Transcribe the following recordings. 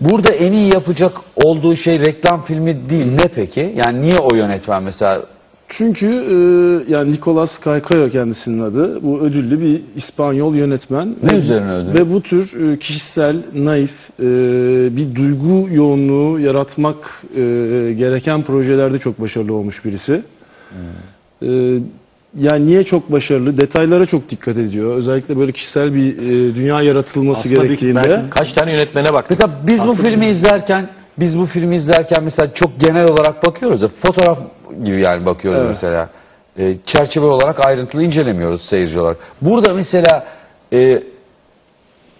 Burada en iyi yapacak olduğu şey reklam filmi değil ne peki? Yani niye o yönetmen mesela Çünkü e, yani Nicolas Caicedo kendisinin adı. Bu ödüllü bir İspanyol yönetmen. Ne Ve- üzerine ödül? Ve bu tür e, kişisel, naif e, bir duygu yoğunluğu yaratmak e, gereken projelerde çok başarılı olmuş birisi. E, yani niye çok başarılı? Detaylara çok dikkat ediyor. Özellikle böyle kişisel bir e, dünya yaratılması Aslında gerektiğinde. belki kaç tane yönetmene bak. Mesela biz bu filmi izlerken biz bu filmi izlerken mesela çok genel olarak bakıyoruz ya fotoğraf gibi yani bakıyoruz Evet. mesela. E, çerçeve olarak ayrıntılı incelemiyoruz seyirci olarak. Burada mesela e,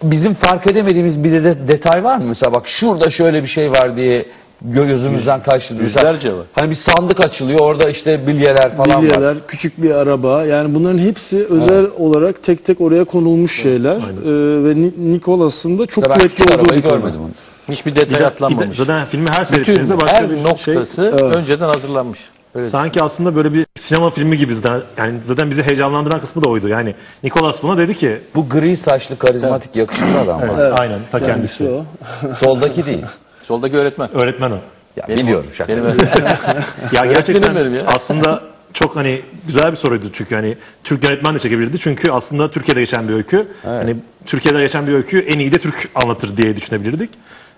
bizim fark edemediğimiz bir de detay var mı? Mesela bak şurada şöyle bir şey var diye gö- gözümüzden kaçtı. Yüzlerce var. Hani bir sandık açılıyor orada işte bilyeler falan var. Bilyeler, küçük bir araba yani bunların hepsi özel olarak tek tek oraya konulmuş şeyler Ee, ve Ni- Nicholas'ın da çok Mesela ben kuvvetli küçük olduğu arabayı bir konu. görmedim onu. Hiçbir Bir detay de- atlanmamış. Zaten filmi her Bütün seyrettiğinizde başka her bir şey. noktası önceden hazırlanmış. Öyle Sanki aslında böyle bir sinema filmi gibi zaten. Yani zaten bizi heyecanlandıran kısmı da oydu. Yani Nicholas buna dedi ki Bu gri saçlı karizmatik yakışıklı adam var. aynen ta kendisi. Kendisi o. Soldaki değil. Soldaki öğretmen. Öğretmen o. Ya biliyorum şaka. Benim. Ya gerçekten benim ya. aslında çok hani güzel bir soruydu çünkü hani Türk yönetmen de çekebilirdi. Çünkü aslında Türkiye'de geçen bir öykü. Hani Türkiye'de geçen bir öykü en iyi de Türk anlatır diye düşünebilirdik.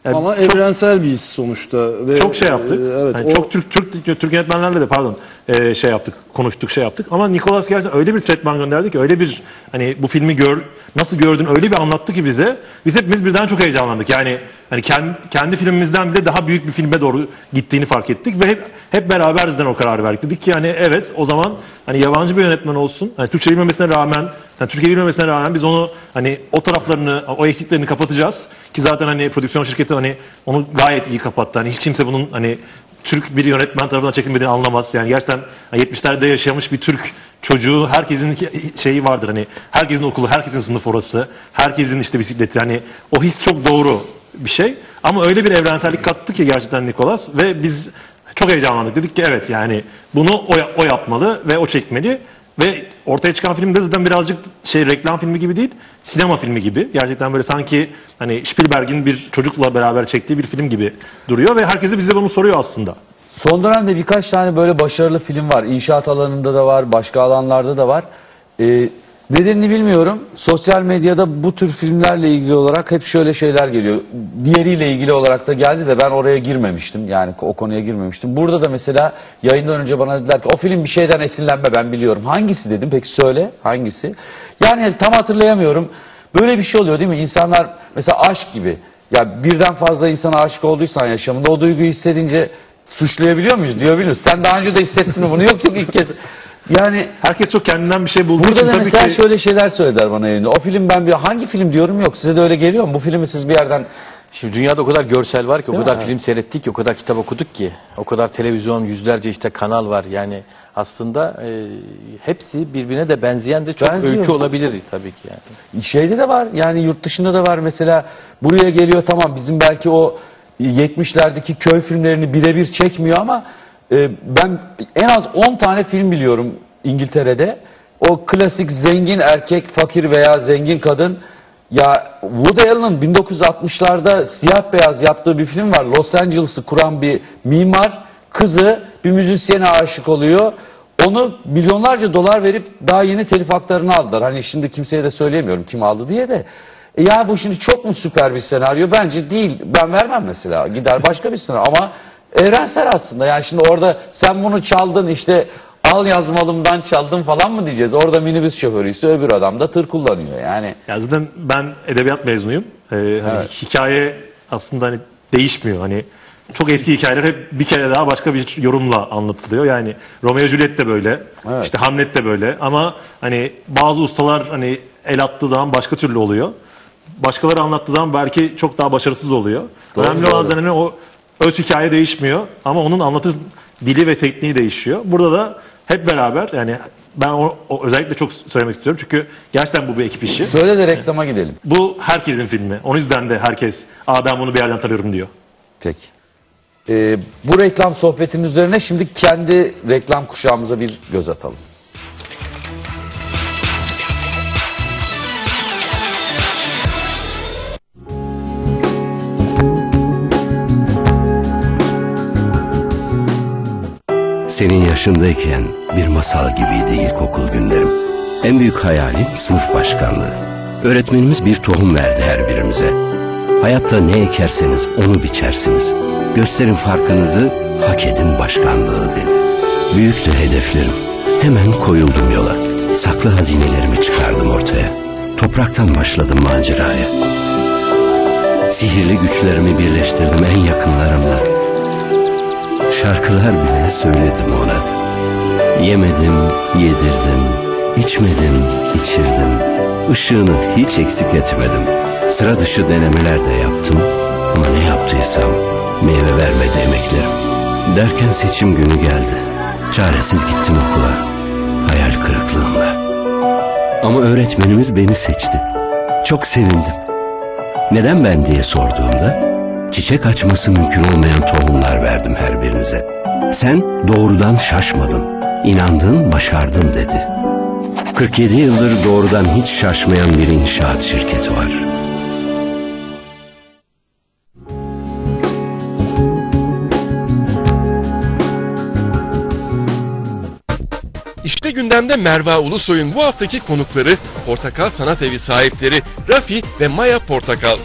Yani Ama çok, evrensel bir his sonuçta. Ve, çok şey yaptık. e, Evet, Hani o- çok Türk Türk Türk yönetmenlerle de pardon e, şey yaptık, konuştuk, şey yaptık. Ama Nicholas gerçekten öyle bir tretman gönderdi ki öyle bir hani bu filmi gör nasıl gördün öyle bir anlattı ki bize. Biz hepimiz birden çok heyecanlandık. Yani hani kendi, kendi filmimizden bile daha büyük bir filme doğru gittiğini fark ettik ve hep hep beraber bizden o kararı verdik. Dedik ki yani evet o zaman hani yabancı bir yönetmen olsun. Hani Türkçe bilmemesine rağmen, yani Türkiye bilmemesine rağmen biz onu hani o taraflarını, o eksiklerini kapatacağız. Ki zaten hani prodüksiyon şirketi hani onu gayet iyi kapattı. Hani hiç kimse bunun hani Türk bir yönetmen tarafından çekilmediğini anlamaz. Yani gerçekten 70'lerde yaşamış bir Türk çocuğu herkesin şeyi vardır hani herkesin okulu, herkesin sınıf orası, herkesin işte bisikleti hani o his çok doğru bir şey. Ama öyle bir evrensellik kattı ki gerçekten Nikolas ve biz çok heyecanlandık. Dedik ki evet yani bunu o, o yapmalı ve o çekmeli. Ve ortaya çıkan film de zaten birazcık şey reklam filmi gibi değil, sinema filmi gibi. Gerçekten böyle sanki hani Spielberg'in bir çocukla beraber çektiği bir film gibi duruyor ve herkes de bize bunu soruyor aslında. Son dönemde birkaç tane böyle başarılı film var. İnşaat alanında da var, başka alanlarda da var. Ee, nedenini bilmiyorum. Sosyal medyada bu tür filmlerle ilgili olarak hep şöyle şeyler geliyor. Diğeriyle ilgili olarak da geldi de ben oraya girmemiştim. Yani o konuya girmemiştim. Burada da mesela yayından önce bana dediler ki o film bir şeyden esinlenme ben biliyorum. Hangisi dedim peki söyle hangisi? Yani tam hatırlayamıyorum. Böyle bir şey oluyor değil mi? İnsanlar mesela aşk gibi. Ya birden fazla insana aşık olduysan yaşamında o duyguyu hissedince suçlayabiliyor muyuz? Diyor biliyoruz. Sen daha önce de hissettin mi bunu? Yok yok ilk kez. Yani Herkes çok kendinden bir şey bulduğu burada için da tabii mesela ki şöyle şeyler söylediler bana yayında. O film ben bir hangi film diyorum yok. Size de öyle geliyor mu? Bu filmi siz bir yerden Şimdi dünyada o kadar görsel var ki, o kadar film seyrettik ki, o kadar kitap okuduk ki, o kadar televizyon, yüzlerce işte kanal var. Yani aslında e, hepsi birbirine de benzeyen de çok Benziyor. öykü olabilir tabii ki yani. Şeyde de var yani yurt dışında da var mesela buraya geliyor tamam bizim belki o 70'lerdeki köy filmlerini birebir çekmiyor ama e, ben en az 10 tane film biliyorum İngiltere'de. O klasik zengin erkek, fakir veya zengin kadın ya Woody Allen'ın 1960'larda siyah beyaz yaptığı bir film var. Los Angeles'ı kuran bir mimar kızı bir müzisyene aşık oluyor. Onu milyonlarca dolar verip daha yeni telif haklarını aldılar. Hani şimdi kimseye de söyleyemiyorum kim aldı diye de. E ya bu şimdi çok mu süper bir senaryo? Bence değil. Ben vermem mesela. Gider başka bir senaryo. Ama evrensel aslında. Yani şimdi orada sen bunu çaldın işte al yazmalımdan çaldın falan mı diyeceğiz? Orada minibüs şoförüyse öbür adam da tır kullanıyor. Yani ya zaten ben edebiyat mezunuyum. Ee, hani hikaye aslında hani değişmiyor. Hani çok eski hikayeler hep bir kere daha başka bir yorumla anlatılıyor. Yani Romeo Juliet de böyle, Evet. işte Hamlet de böyle ama hani bazı ustalar hani el attığı zaman başka türlü oluyor. Başkaları anlattığı zaman belki çok daha başarısız oluyor. Doğru, Önemli doğru. olan zaten hani o öz hikaye değişmiyor ama onun anlatı dili ve tekniği değişiyor. Burada da hep beraber yani ben o, o özellikle çok söylemek istiyorum çünkü gerçekten bu bir ekip işi. söyle de reklama gidelim. Bu herkesin filmi. O yüzden de herkes Aa ben bunu bir yerden tanıyorum diyor. Peki. Ee, bu reklam sohbetinin üzerine şimdi kendi reklam kuşağımıza bir göz atalım. Senin yaşındayken bir masal gibiydi ilkokul günlerim. En büyük hayalim sınıf başkanlığı. Öğretmenimiz bir tohum verdi her birimize. Hayatta ne ekerseniz onu biçersiniz. Gösterin farkınızı, hak edin başkanlığı dedi. Büyüktü hedeflerim. Hemen koyuldum yola. Saklı hazinelerimi çıkardım ortaya. Topraktan başladım maceraya. Sihirli güçlerimi birleştirdim en yakınlarımla. Şarkılar bile söyledim ona. Yemedim, yedirdim, içmedim, içirdim. Işığını hiç eksik etmedim. Sıra dışı denemeler de yaptım. Ama ne yaptıysam meyve vermedi emeklerim. Derken seçim günü geldi. Çaresiz gittim okula. Hayal kırıklığımla. Ama öğretmenimiz beni seçti. Çok sevindim. Neden ben diye sorduğumda çiçek açması mümkün olmayan tohumlar verdim her birinize. Sen doğrudan şaşmadın, inandın, başardın dedi. 47 yıldır doğrudan hiç şaşmayan bir inşaat şirketi var. İşte gündemde Merva Ulusoy'un bu haftaki konukları Portakal Sanat Evi sahipleri Rafi ve Maya Portakal.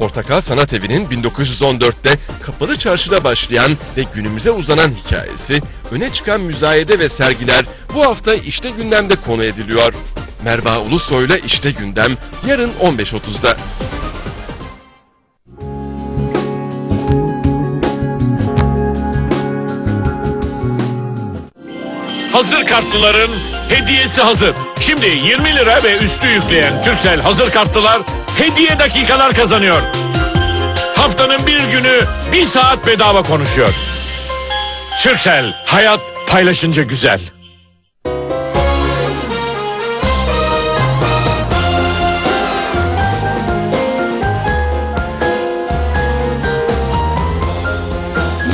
Portakal Sanat Evi'nin 1914'te kapalı çarşıda başlayan ve günümüze uzanan hikayesi, öne çıkan müzayede ve sergiler bu hafta işte gündemde konu ediliyor. Merva Ulusoy'la işte gündem yarın 15.30'da. Hazır kartlıların hediyesi hazır. Şimdi 20 lira ve üstü yükleyen Türksel hazır kartlılar hediye dakikalar kazanıyor. Haftanın bir günü bir saat bedava konuşuyor. Türksel hayat paylaşınca güzel.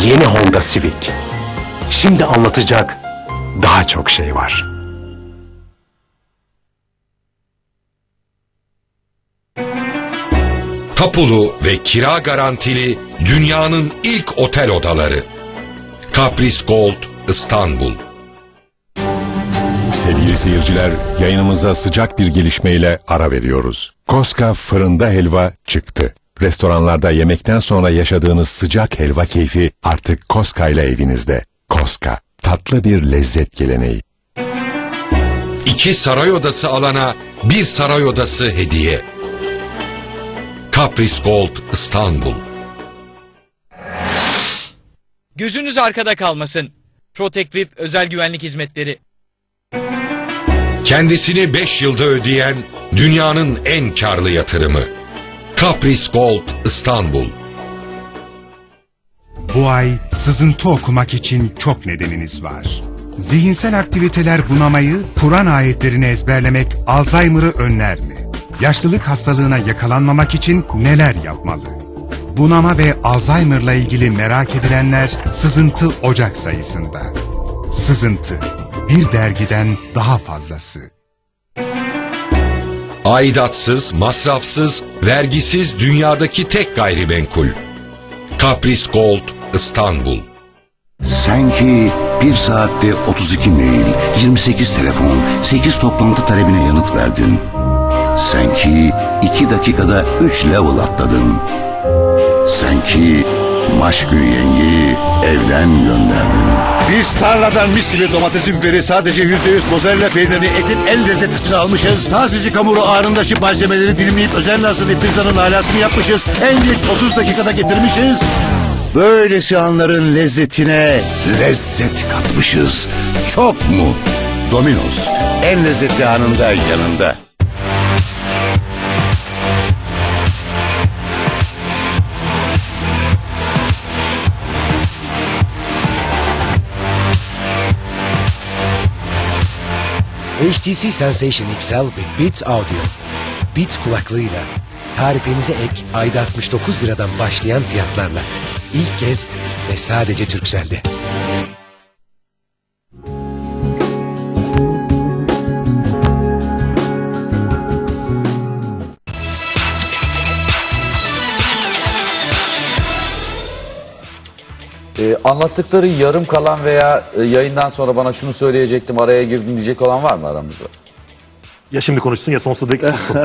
Yeni Honda Civic. Şimdi anlatacak daha çok şey var. Tapulu ve kira garantili dünyanın ilk otel odaları. Caprice Gold İstanbul. Sevgili seyirciler, yayınımıza sıcak bir gelişmeyle ara veriyoruz. Koska fırında helva çıktı. Restoranlarda yemekten sonra yaşadığınız sıcak helva keyfi artık Koska ile evinizde. Koska, tatlı bir lezzet geleneği. İki saray odası alana bir saray odası hediye. Caprice Gold İstanbul. Gözünüz arkada kalmasın. Protect VIP özel güvenlik hizmetleri. Kendisini 5 yılda ödeyen dünyanın en karlı yatırımı. Caprice Gold İstanbul. Bu ay sızıntı okumak için çok nedeniniz var. Zihinsel aktiviteler bunamayı, Kur'an ayetlerini ezberlemek Alzheimer'ı önler mi? Yaşlılık hastalığına yakalanmamak için neler yapmalı? Bunama ve Alzheimer'la ilgili merak edilenler Sızıntı Ocak sayısında. Sızıntı, bir dergiden daha fazlası. Aidatsız, masrafsız, vergisiz dünyadaki tek gayrimenkul. Caprice Gold İstanbul. Sen ki bir saatte 32 mail, 28 telefon, 8 toplantı talebine yanıt verdin. Sen ki 2 dakikada 3 level atladın. Sen ki Maşgül yengeyi evden gönderdin. Biz tarladan mis gibi domatesin biberi sadece yüzde yüz mozzarella peynirini etin en lezzetlisini almışız. Tazecik hamuru ağrında şıp malzemeleri dilimleyip özenle hazırlayıp pizzanın alasını yapmışız. En geç 30 dakikada getirmişiz. Böylesi anların lezzetine lezzet katmışız. Çok mu? Domino's en lezzetli anında yanında. HTC Sensation XL with Beats Audio. Beats kulaklığıyla tarifenize ek ayda 69 liradan başlayan fiyatlarla. İlk kez ve sadece Türkcell'de. Ee, anlattıkları yarım kalan veya e, yayından sonra bana şunu söyleyecektim araya girdim diyecek olan var mı aramızda? Ya şimdi konuşsun ya sonsuza dek sussun.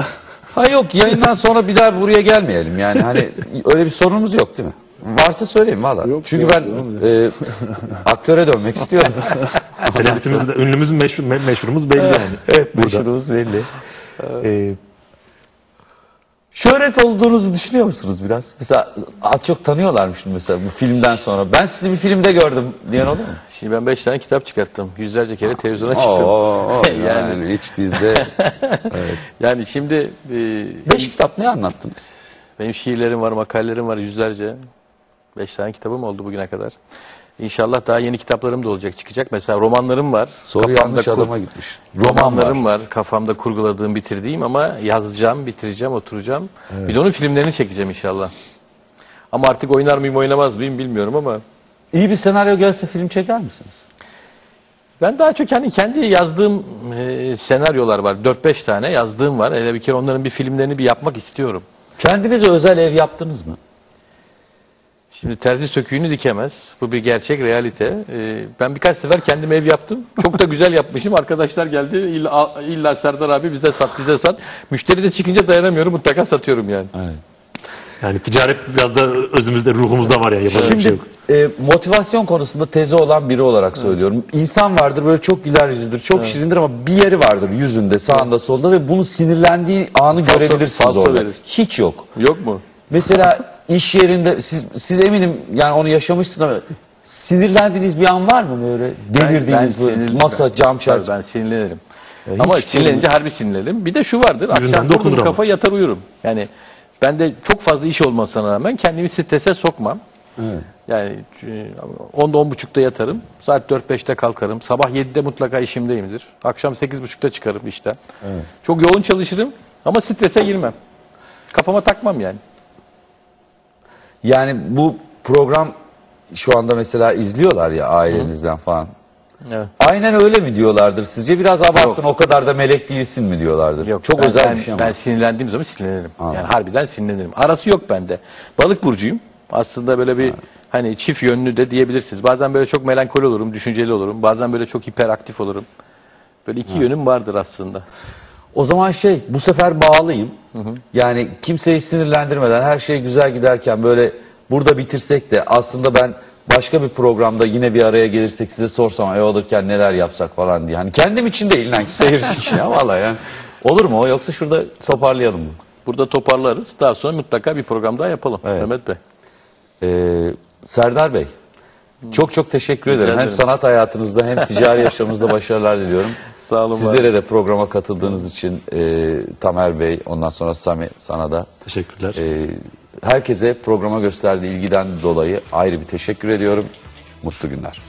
Ha yok yayından sonra bir daha buraya gelmeyelim yani hani öyle bir sorunumuz yok değil mi? Varsa söyleyin valla. Çünkü ben e, aktöre dönmek istiyorum. Selebritimiz de ünlümüz meşhur, me- meşhurumuz belli yani. evet Burada. meşhurumuz belli. Ee, şöhret olduğunuzu düşünüyor musunuz biraz? Mesela az çok tanıyorlarmış mesela bu filmden sonra. Ben sizi bir filmde gördüm diyen oldu mu? Şimdi ben 5 tane kitap çıkarttım. Yüzlerce kere televizyona çıktım. Oo, yani, hiç bizde. Yani şimdi e, Beş kitap ne anlattınız? benim şiirlerim var, makalelerim var yüzlerce. Beş tane kitabım oldu bugüne kadar. İnşallah daha yeni kitaplarım da olacak, çıkacak. Mesela romanlarım var. Soru yanlış kur- adama gitmiş. Roman Romanlarım var. Kafamda kurguladığım, bitirdiğim ama yazacağım, bitireceğim, oturacağım. Bir de onun filmlerini çekeceğim inşallah. Ama artık oynar mıyım, oynamaz mıyım bilmiyorum ama İyi bir senaryo gelse film çeker misiniz? Ben daha çok hani kendi yazdığım e, senaryolar var. 4-5 tane yazdığım var. Hele bir kere onların bir filmlerini bir yapmak istiyorum. Kendinize özel ev yaptınız mı? Şimdi terzi söküğünü dikemez. Bu bir gerçek realite. E, ben birkaç sefer kendim ev yaptım. Çok da güzel yapmışım. Arkadaşlar geldi. İlla, illa Serdar abi bize sat, bize sat. Müşteri de çıkınca dayanamıyorum. Mutlaka satıyorum yani. Yani ticaret biraz da özümüzde, ruhumuzda var yani. Yapacak bir şey Şimdi yok. e, motivasyon konusunda tezi olan biri olarak söylüyorum. İnsan vardır böyle çok güler yüzlüdür, çok şirindir ama bir yeri vardır yüzünde, sağında, solda ve bunu sinirlendiği anı Falso- görebilirsiniz falso orada. verir. Hiç yok. Yok mu? Mesela iş yerinde siz, siz eminim yani onu yaşamışsınız ama sinirlendiğiniz bir an var mı böyle delirdiğiniz böyle sinirli- masa, ben- cam, çerçeve? Ben sinirlenirim. Ya Ama sinirlenince harbi sinirlenirim. Bir de şu vardır. Akşam ama. kafa yatar uyurum. Yani ben de çok fazla iş olmasına rağmen kendimi strese sokmam. Yani e, 10'da 10.30'da yatarım. Saat 4-5'te kalkarım. Sabah 7'de mutlaka işimdeyimdir. Akşam 8.30'da çıkarım işten. Çok yoğun çalışırım ama strese girmem. Kafama takmam yani. Yani bu program şu anda mesela izliyorlar ya ailenizden falan. Evet. Aynen öyle mi diyorlardır sizce? Biraz abarttın o kadar da melek değilsin mi diyorlardır? Yok, Çok ben, özel ben, bir şey ama. Ben sinirlendiğim zaman sinirlenirim. Yani harbiden sinirlenirim. Arası yok bende. Balık burcuyum. Aslında böyle bir hani çift yönlü de diyebilirsiniz. Bazen böyle çok melankoli olurum, düşünceli olurum. Bazen böyle çok hiperaktif olurum. Böyle iki yönüm vardır aslında. O zaman şey bu sefer bağlıyım. Yani kimseyi sinirlendirmeden her şey güzel giderken böyle burada bitirsek de aslında ben başka bir programda yine bir araya gelirsek size sorsam ev alırken neler yapsak falan diye. Hani kendim için değil lan seyirci için ya vallahi yani. Olur mu o yoksa şurada toparlayalım mı? Burada toparlarız. Daha sonra mutlaka bir program daha yapalım Mehmet Bey. Ee, Serdar Bey çok çok teşekkür ederim. Hem ederim. sanat hayatınızda hem ticari yaşamınızda başarılar diliyorum. Sağ olun. Sizlere de programa katıldığınız için e, Tamer Bey, ondan sonra Sami sana da Teşekkürler. e, herkese programa gösterdiği ilgiden dolayı ayrı bir teşekkür ediyorum. Mutlu günler.